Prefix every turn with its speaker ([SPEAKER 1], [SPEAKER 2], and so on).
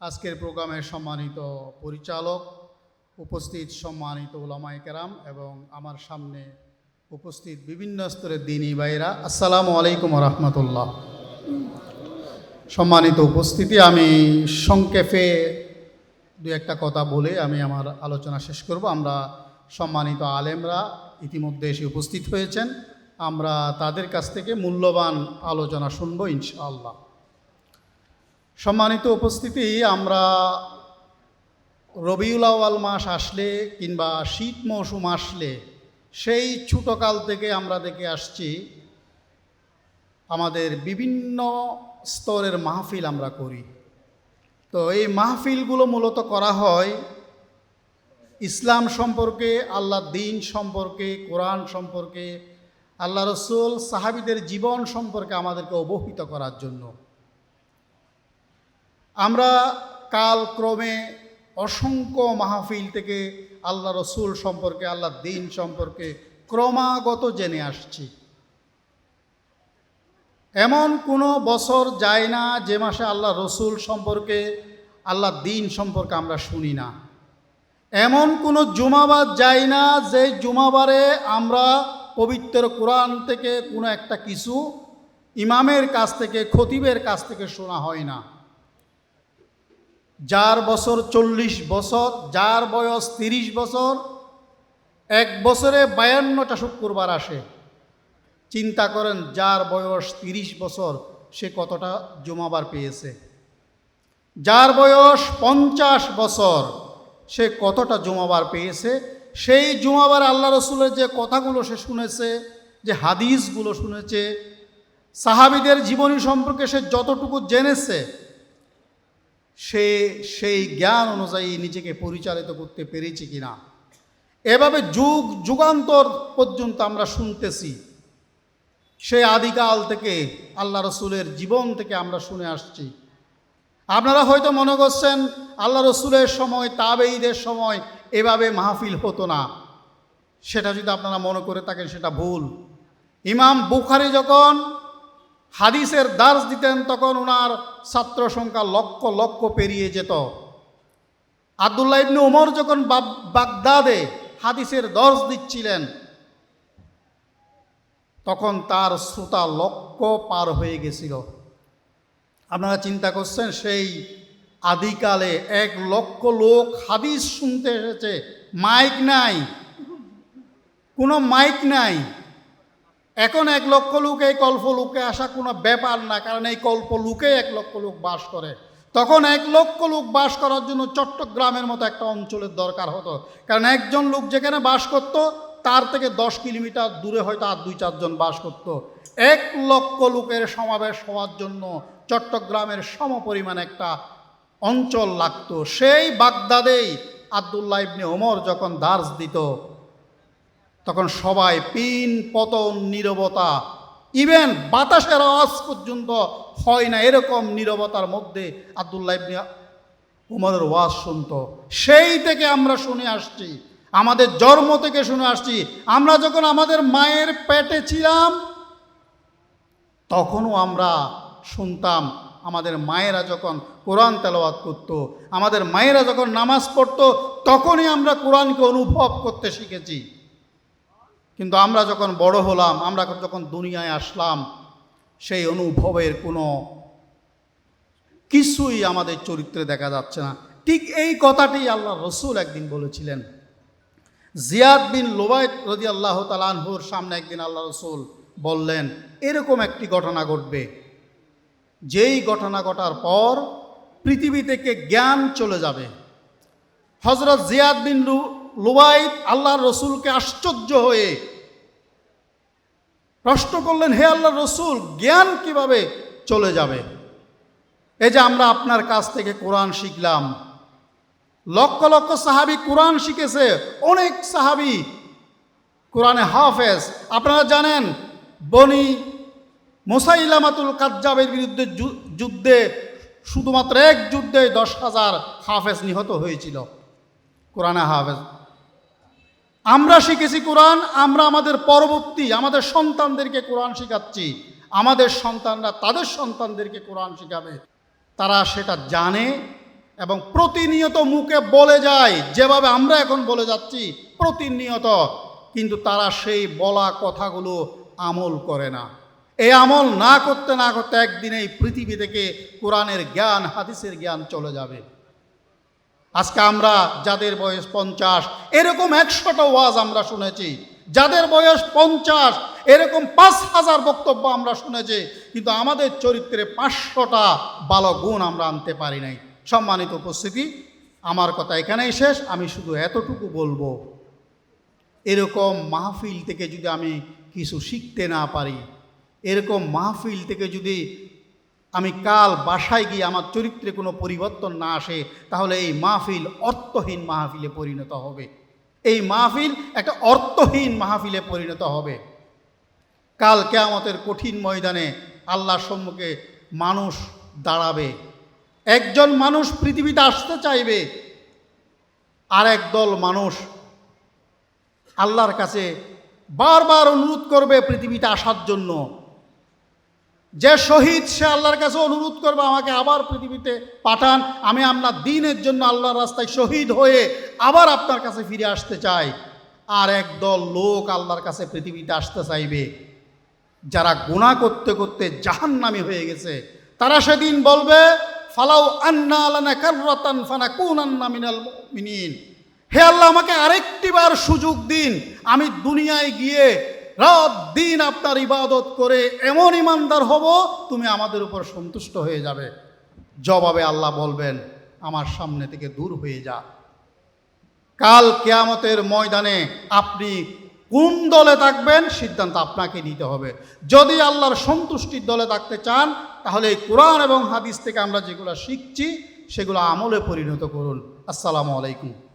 [SPEAKER 1] আজকের প্রোগ্রামের সম্মানিত পরিচালক, উপস্থিত সম্মানিত ওলামাই কেরাম এবং আমার সামনে উপস্থিত বিভিন্ন স্তরের দিনী ভাইরা আসসালামু আলাইকুম রহমতুল্লাহ। সম্মানিত উপস্থিতি, আমি সংক্ষেপে দু একটা কথা বলে আমি আমার আলোচনা শেষ করব। আমরা সম্মানিত আলেমরা ইতিমধ্যে এসে উপস্থিত হয়েছেন। আমরা তাদের কাছ থেকে মূল্যবান আলোচনা শুনব ইনশাআল্লাহ। সম্মানিত উপস্থিতি, আমরা রবিউল আওয়াল মাস আসলে কিংবা শীত মৌসুম আসলে সেই ছোটকাল থেকে আমরা দেখে আসছি, আমাদের বিভিন্ন স্তরের মাহফিল আমরা করি। তো এই মাহফিলগুলো মূলত করা হয় ইসলাম সম্পর্কে, আল্লাহ দিন সম্পর্কে, কোরআন সম্পর্কে, আল্লাহ রসুল সাহাবিদের জীবন সম্পর্কে আমাদেরকে অবহিত করার জন্য। আমরা কাল ক্রমে অসংখ্য মাহফিল থেকে আল্লাহ রসুল সম্পর্কে, আল্লাহ দিন সম্পর্কে ক্রমাগত জেনে আসছি। এমন কোনো বছর যায় না যে মাসে আল্লাহ রসুল সম্পর্কে, আল্লাহ দিন সম্পর্কে আমরা শুনি না। এমন কোনো জুমাবাদ যায় না যে জুমাবারে আমরা পবিত্র কোরআন থেকে কোনো একটা কিছু ইমামের কাছ থেকে, খতিবের কাছ থেকে শোনা হয় না। যার বছর চল্লিশ বছর, যার বয়স তিরিশ বছর, এক বছরে বায়ান্নটা শুক্রবার আসে। চিন্তা করেন যার বয়স তিরিশ বছর, সে কতটা জমাবার পেয়েছে। যার বয়স পঞ্চাশ বছর, সে কতটা জমাবার পেয়েছে। সেই জুমাবার আল্লাহ রসুলের যে কথাগুলো সে শুনেছে, যে হাদিসগুলো শুনেছে, সাহাবিদের জীবনী সম্পর্কে সে যতটুকু জেনেছে সে সেই জ্ঞান অনুযায়ী নিজেকে পরিচালিত করতে পেরেছি কিনা। এভাবে যুগ, যুগান্তর পর্যন্ত আমরা শুনতেছি। সে আদিকাল থেকে আল্লাহ রসুলের জীবন থেকে আমরা শুনে আসছি। আপনারা হয়তো মনে করছেন, আল্লাহ রসুলের সময় তাবেইদের সময় এভাবে মাহফিল হতো না। সেটা যদি আপনারা মনে করে থাকেন, সেটা ভুল। ইমাম বুখারি যখন হাদিসের দার্স দিতেন তখন ওনার ছাত্র সংখ্যা লক্ষ লক্ষ পেরিয়ে যেত। আবদুল্লাহ ইবনে উমর যখন বাগদাদে হাদিসের দর্শ দিচ্ছিলেন, তখন তার শ্রোতা লক্ষ পার হয়ে গেছিল। আপনারা চিন্তা করছেন, সেই আদিকালে এক লক্ষ লোক হাদিস শুনতে এসেছে, মাইক নাই, কোনো মাইক নাই। এখন এক লক্ষ লোক এই কল্প লোকে আসা কোনো ব্যাপার না, কারণ এই কল্প লোকে এক লক্ষ লোক বাস করে। তখন এক লক্ষ লোক বাস করার জন্য চট্টগ্রামের মতো একটা অঞ্চলের দরকার হতো। কারণ একজন লোক যেখানে বাস করত, তার থেকে দশ কিলোমিটার দূরে হয়তো আর দুই চারজন বাস করত। এক লক্ষ লোকের সমাবেশ হওয়ার জন্য চট্টগ্রামের সমপরিমাণ একটা অঞ্চল লাগতো। সেই বাগদাদেই আবদুল্লাহ ইবনে ওমর যখন দার্স দিত তখন সবাই পিন, পতন, নীরবতা ইভেন বাতাসের আওয়াজ পর্যন্ত হয় না, এরকম নীরবতার মধ্যে আবদুল্লাহ উমরের ওয়াজ শুনত। সেই থেকে আমরা শুনে আসছি, আমাদের জন্ম থেকে শুনে আসছি, আমরা যখন আমাদের মায়ের পেটে ছিলাম, তখনও আমরা শুনতাম, আমাদের মায়েরা যখন কোরআন তেলাওয়াত করত, আমাদের মায়েরা যখন নামাজ পড়তো, তখনই আমরা কোরআনকে অনুভব করতে শিখেছি। কিন্তু আমরা যখন বড় হলাম, আমরা যখন দুনিয়ায় আসলাম, সেই অনুভবের কোনো কিছুই আমাদের চরিত্রে দেখা যাচ্ছে না। ঠিক এই কথাটি আল্লাহ রসুল একদিন বলেছিলেন। জিয়াদ বিন লোবায়ত রদি আল্লাহ তালানহুর সামনে একদিন আল্লাহ রসুল বললেন, এরকম একটি ঘটনা ঘটবে। যেই ঘটনা ঘটার পর পৃথিবী থেকে জ্ঞান চলে যাবে। হজরত জিয়াদ বিন লুবাইদ আল্লাহ রসুলকে আশ্চর্য হয়ে প্রশ্ন করলেন, হে আল্লাহ রসুল, জ্ঞান কীভাবে চলে যাবে? এই যে আমরা আপনার কাছ থেকে কোরআন শিখলাম। লক্ষ লক্ষ সাহাবি কোরআন শিখেছে, অনেক সাহাবি কোরআনে হাফেজ। আপনারা জানেন, বনি মোসাইলামাতুল কাজ্জাবের বিরুদ্ধে যুদ্ধে শুধুমাত্র এক যুদ্ধে দশ হাজার হাফেজ নিহত হয়েছিল। কোরআনে হাফেজ। আমরা শিখেছি কোরআন, আমরা আমাদের পরবর্তী, আমাদের সন্তানদেরকে কোরআন শেখাচ্ছি। আমাদের সন্তানরা তাদের সন্তানদেরকে কোরআন শেখাবে। তারা সেটা জানে এবং প্রতিনিয়ত মুখে বলে যায়। যেভাবে আমরা এখন বলে যাচ্ছি, প্রতিনিয়ত। কিন্তু তারা সেই বলা কথাগুলো আমল করে না। এই আমল না করতে না করতে একদিন এই পৃথিবী থেকে কোরআনের জ্ঞান, হাদিসের জ্ঞান চলে যাবে। আজকে আমরা যাদের বয়স পঞ্চাশ, এরকম একশোটা ওয়াজ আমরা শুনেছি। যাদের বয়স পঞ্চাশ, এরকম পাঁচ হাজার বক্তব্য আমরা শুনেছি, কিন্তু আমাদের চরিত্রে পাঁচশোটা ভালো গুণ আমরা আনতে পারি নাই। সম্মানিত উপস্থিতি, আমার কথা এখানেই শেষ, আমি শুধু এতটুকু বলব। এরকম মাহফিল থেকে যদি আমি কিছু শিখতে না পারি, এরকম মাহফিল থেকে যদি আমি কাল বাসায় গিয়ে আমার চরিত্রে কোনো পরিবর্তন না আসে, তাহলে এই মাহফিল অর্থহীন মাহফিলে পরিণত হবে। এই মাহফিল একটা অর্থহীন মাহফিলে পরিণত হবে। কাল কেয়ামতের কঠিন ময়দানে আল্লাহর সম্মুখে মানুষ দাঁড়াবে। একজন মানুষ পৃথিবীতে আসতে চাইবে। আর একদল মানুষ আল্লাহর কাছে বারবার অনুরোধ করবে পৃথিবীতে আসার জন্য। যে শহীদ, সে আল্লাহর কাছে অনুরোধ করবে আমাকে আবার পৃথিবীতে পাঠান। আমি আপনার দিনের জন্য আল্লাহর রাস্তায় শহীদ হয়ে আবার আপনার কাছে ফিরে আসতে চাই। আর একদল লোক আল্লাহর কাছে পৃথিবীতে আসতে চাইবে। যারা গুণা করতে করতে জাহান্নামি হয়ে গেছে, তারা সেদিন বলবে, ফালাউ আন্না আলানা কাররাতান ফানা কুন আন্না মিনাল মুমিনিন। হে আল্লাহ, আমাকে আরেকটি বার সুযোগ দিন। আমি দুনিয়ায় গিয়ে রাত, দিন আপনার ইবাদত করে এমন ইমানদার হব, তুমি আমাদের উপর সন্তুষ্ট হয়ে যাবে। জবাবে আল্লাহ বলবেন, আমার সামনে থেকে দূর হয়ে যা। কাল কেয়ামতের ময়দানে আপনি কোন দলে থাকবেন, সিদ্ধান্ত আপনাকে নিতে হবে। যদি আল্লাহর সন্তুষ্টির দলে থাকতে চান, তাহলে এই কোরআন এবং হাদিস থেকে আমরা যেগুলো শিখছি, সেগুলো আমলে পরিণত করুন। আসসালামু আলাইকুম।